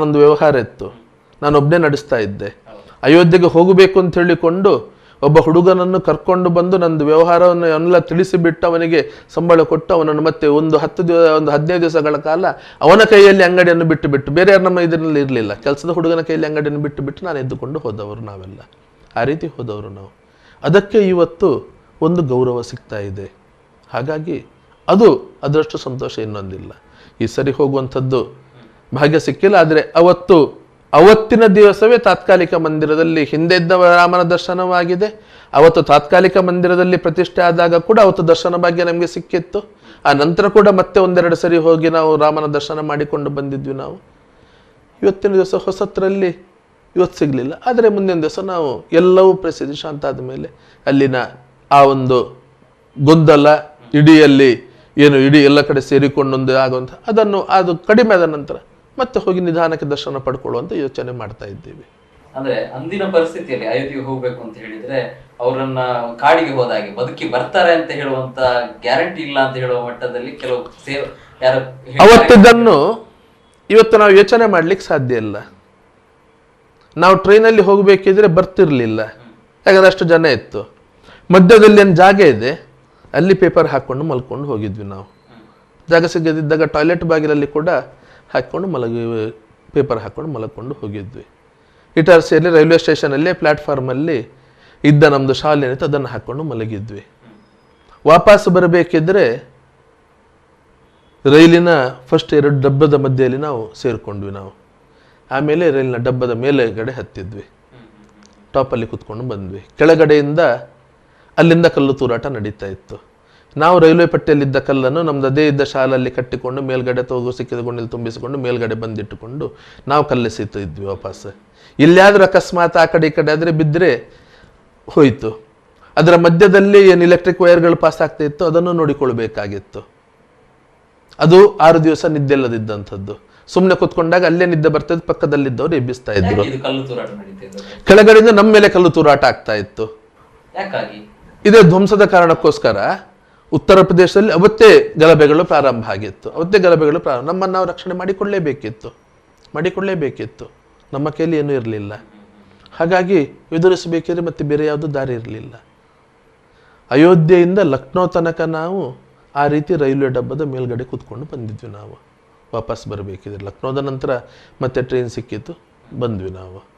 ಒಂದು ವ್ಯವಹಾರ ಇತ್ತು. ನಾನೊಬ್ಬನೇ ನಡೆಸ್ತಾ ಇದ್ದೆ. ಅಯೋಧ್ಯೆಗೆ ಹೋಗಬೇಕು ಅಂತ ಹೇಳಿಕೊಂಡು ಒಬ್ಬ ಹುಡುಗನನ್ನು ಕರ್ಕೊಂಡು ಬಂದು ನಂದು ವ್ಯವಹಾರವನ್ನು ಎಲ್ಲ ತಿಳಿಸಿಬಿಟ್ಟು ಅವನಿಗೆ ಸಂಬಳ ಕೊಟ್ಟು ಅವನನ್ನು ಮತ್ತೆ ಒಂದು ಹತ್ತು ದಿವಸ ಒಂದು ಹದಿನೈದು ದಿವಸಗಳ ಕಾಲ ಅವನ ಕೈಯಲ್ಲಿ ಅಂಗಡಿಯನ್ನು ಬಿಟ್ಟು ಬಿಟ್ಟು ಬೇರೆ ಯಾರು ನಮ್ಮ ಇದರಲ್ಲಿ ಇರಲಿಲ್ಲ. ಕೆಲಸದ ಹುಡುಗನ ಕೈಯಲ್ಲಿ ಅಂಗಡಿಯನ್ನು ಬಿಟ್ಟು ಬಿಟ್ಟು ನಾನು ಎದ್ದುಕೊಂಡು ಹೋದವರು ನಾವೆಲ್ಲ. ಆ ರೀತಿ ಹೋದವರು ನಾವು. ಅದಕ್ಕೆ ಇವತ್ತು ಒಂದು ಗೌರವ ಸಿಗ್ತಾ ಇದೆ. ಹಾಗಾಗಿ ಅದು ಅದರಷ್ಟು ಸಂತೋಷ ಇನ್ನೊಂದಿಲ್ಲ. ಈ ಸರಿ ಹೋಗುವಂಥದ್ದು ಭಾಗ್ಯ ಸಿಕ್ಕಿಲ್ಲ, ಆದರೆ ಅವತ್ತು, ಅವತ್ತಿನ ದಿವಸವೇ ತಾತ್ಕಾಲಿಕ ಮಂದಿರದಲ್ಲಿ ಹಿಂದೆ ಇದ್ದ ರಾಮನ ದರ್ಶನವಾಗಿದೆ. ಅವತ್ತು ತಾತ್ಕಾಲಿಕ ಮಂದಿರದಲ್ಲಿ ಪ್ರತಿಷ್ಠೆ ಆದಾಗ ಕೂಡ ಅವತ್ತು ದರ್ಶನ ಭಾಗ್ಯ ನಮಗೆ ಸಿಕ್ಕಿತ್ತು. ಆ ನಂತರ ಕೂಡ ಮತ್ತೆ ಒಂದೆರಡು ಸರಿ ಹೋಗಿ ನಾವು ರಾಮನ ದರ್ಶನ ಮಾಡಿಕೊಂಡು ಬಂದಿದ್ವಿ ನಾವು. ಇವತ್ತಿನ ದಿವಸ ಹೊಸತ್ರಲ್ಲಿ ಇವತ್ತು ಸಿಗಲಿಲ್ಲ. ಆದರೆ ಮುಂದಿನ ದಿವಸ ನಾವು ಎಲ್ಲವೂ ಪ್ರಸಿದ್ಧಿ ಶಾಂತ ಆದ ಮೇಲೆ ಅಲ್ಲಿನ ಆ ಒಂದು ಗೊಂದಲ, ಇಡಿಯಲ್ಲಿ ಏನು ಇಡೀ ಎಲ್ಲ ಕಡೆ ಸೇರಿಕೊಂಡೊಂದು ಆಗುವಂಥ, ಅದನ್ನು, ಅದು ಕಡಿಮೆ ಆದ ನಂತರ ಮತ್ತೆ ಹೋಗಿ ನಿಧಾನಕ್ಕೆ ದರ್ಶನ ಪಡ್ಕೊಳ್ಳುವಂತ ಯೋಚನೆ ಮಾಡ್ತಾ ಇದ್ದೀವಿ. ಅಂದ್ರೆ ಅಂದಿನ ಪರಿಸ್ಥಿತಿಯಲ್ಲಿ ಅಯೋಧ್ಯೆಗೆ ಹೋಗ್ಬೇಕು ಅಂತ ಹೇಳಿದ್ರೆ ಅವರನ್ನ ಕಾಡಿಗೆ ಹೋದಾಗೆ ಬದುಕಿ ಬರ್ತಾರೆ ಅಂತ ಹೇಳುವಂತ ಗ್ಯಾರಂಟಿ ಇಲ್ಲ ಅಂತ ಹೇಳುವ ಮಟ್ಟದಲ್ಲಿ ಕೆಲವು ಸೇವ್ ಯಾರು ಅವತ್ತಿದ್ದನ್ನು ಇವತ್ತು ನಾವು ಯೋಚನೆ ಮಾಡ್ಲಿಕ್ಕೆ ಸಾಧ್ಯ ಇಲ್ಲ. ನಾವು ಟ್ರೈನಲ್ಲಿ ಹೋಗಬೇಕಿದ್ರೆ ಬರ್ತಿರ್ಲಿಲ್ಲ. ಯಾಕಂದ್ರೆ ಅಷ್ಟು ಜನ ಇತ್ತು. ಮಧ್ಯದಲ್ಲಿ ಏನು ಜಾಗ ಇದೆ ಅಲ್ಲಿ ಪೇಪರ್ ಹಾಕೊಂಡು ಮಲ್ಕೊಂಡು ಹೋಗಿದ್ವಿ ನಾವು. ಜಾಗ ಸಿಗದಿದ್ದಾಗ ಟಾಯ್ಲೆಟ್ ಬಾಗಿಲಲ್ಲಿ ಕೂಡ ಹಾಕ್ಕೊಂಡು ಮಲಗಿ ಪೇಪರ್ ಹಾಕ್ಕೊಂಡು ಮಲಗ್ಕೊಂಡು ಹೋಗಿದ್ವಿ. ಇಟಾರ್ಸಿಯಲ್ಲಿ ರೈಲ್ವೆ ಸ್ಟೇಷನಲ್ಲಿ ಪ್ಲ್ಯಾಟ್ಫಾರ್ಮಲ್ಲಿ ಇದ್ದ ನಮ್ಮದು ಶಾಲೆ ಏನಿತ್ತು ಅದನ್ನು ಹಾಕ್ಕೊಂಡು ಮಲಗಿದ್ವಿ. ವಾಪಸ್ ಬರಬೇಕಿದ್ರೆ ರೈಲಿನ ಫಸ್ಟ್ ಎರಡು ಡಬ್ಬದ ಮಧ್ಯೆಯಲ್ಲಿ ನಾವು ಸೇರಿಕೊಂಡ್ವಿ ನಾವು. ಆಮೇಲೆ ರೈಲಿನ ಡಬ್ಬದ ಮೇಲೆಗಡೆ ಹತ್ತಿದ್ವಿ. ಟಾಪಲ್ಲಿ ಕೂತ್ಕೊಂಡು ಬಂದ್ವಿ. ಕೆಳಗಡೆಯಿಂದ ಅಲ್ಲಿಂದ ಕಲ್ಲು ತೂರಾಟ ನಡೀತಾ ಇತ್ತು. ನಾವು ರೈಲ್ವೆ ಪಟ್ಟಿಯಲ್ಲಿದ್ದ ಕಲ್ಲನ್ನು ನಮ್ದು ಅದೇ ಇದ್ದ ಶಾಲಲ್ಲಿ ಕಟ್ಟಿಕೊಂಡು ಮೇಲ್ಗಡೆ ತಗೋ ಸಿಕ್ಕಿದ ಗುಂಡಿಲಿ ತುಂಬಿಸಿಕೊಂಡು ಮೇಲ್ಗಡೆ ಬಂದಿಟ್ಟುಕೊಂಡು ನಾವು ಕಲ್ಲೆಸೀತಾ ಇದ್ವಿ ವಾಪಸ್. ಇಲ್ಲಾದ್ರೂ ಅಕಸ್ಮಾತ್ ಆ ಕಡೆ ಈ ಕಡೆ ಆದರೆ ಬಿದ್ದರೆ ಹೋಯಿತು. ಅದರ ಮಧ್ಯದಲ್ಲಿ ಏನು ಇಲೆಕ್ಟ್ರಿಕ್ ವೈರ್ಗಳು ಪಾಸ್ ಆಗ್ತಾ ಇತ್ತು ಅದನ್ನು ನೋಡಿಕೊಳ್ಬೇಕಾಗಿತ್ತು. ಅದು ಆರು ದಿವಸ ನಿದ್ದೆಲ್ಲದಿದ್ದಂಥದ್ದು. ಸುಮ್ಮನೆ ಕೂತ್ಕೊಂಡಾಗ ಅಲ್ಲೇ ನಿದ್ದೆ ಬರ್ತದೆ ಪಕ್ಕದಲ್ಲಿದ್ದವರು ಎಬ್ಬಿಸ್ತಾ ಇದ್ರು. ಕೆಳಗಡೆಯಿಂದ ನಮ್ಮ ಮೇಲೆ ಕಲ್ಲು ತೂರಾಟ ಆಗ್ತಾ ಇತ್ತು. ಇದೇ ಧ್ವಂಸದ ಕಾರಣಕ್ಕೋಸ್ಕರ ಉತ್ತರ ಪ್ರದೇಶದಲ್ಲಿ ಅವತ್ತೇ ಗಲಭೆಗಳು ಪ್ರಾರಂಭ ಆಗಿತ್ತು. ಅವತ್ತೇ ಗಲಭೆಗಳು ಪ್ರಾರಂಭ. ನಮ್ಮನ್ನು ನಾವು ರಕ್ಷಣೆ ಮಾಡಿಕೊಳ್ಳಲೇಬೇಕಿತ್ತು ಮಾಡಿಕೊಳ್ಳಲೇಬೇಕಿತ್ತು ನಮ್ಮ ಕೈಲಿ ಏನೂ ಇರಲಿಲ್ಲ. ಹಾಗಾಗಿ ಎದುರಿಸಬೇಕಿದ್ರೆ ಮತ್ತೆ ಬೇರೆ ಯಾವುದೂ ದಾರಿ ಇರಲಿಲ್ಲ. ಅಯೋಧ್ಯೆಯಿಂದ ಲಕ್ನೋ ತನಕ ನಾವು ಆ ರೀತಿ ರೈಲ್ವೆ ಡಬ್ಬದ ಮೇಲ್ಗಡೆ ಕೂತ್ಕೊಂಡು ಬಂದಿದ್ವಿ ನಾವು. ವಾಪಸ್ ಬರಬೇಕಿದ್ರೆ. ಲಕ್ನೋದ ನಂತರ ಮತ್ತೆ ಟ್ರೈನ್ ಸಿಕ್ಕಿತ್ತು. ಬಂದ್ವಿ ನಾವು.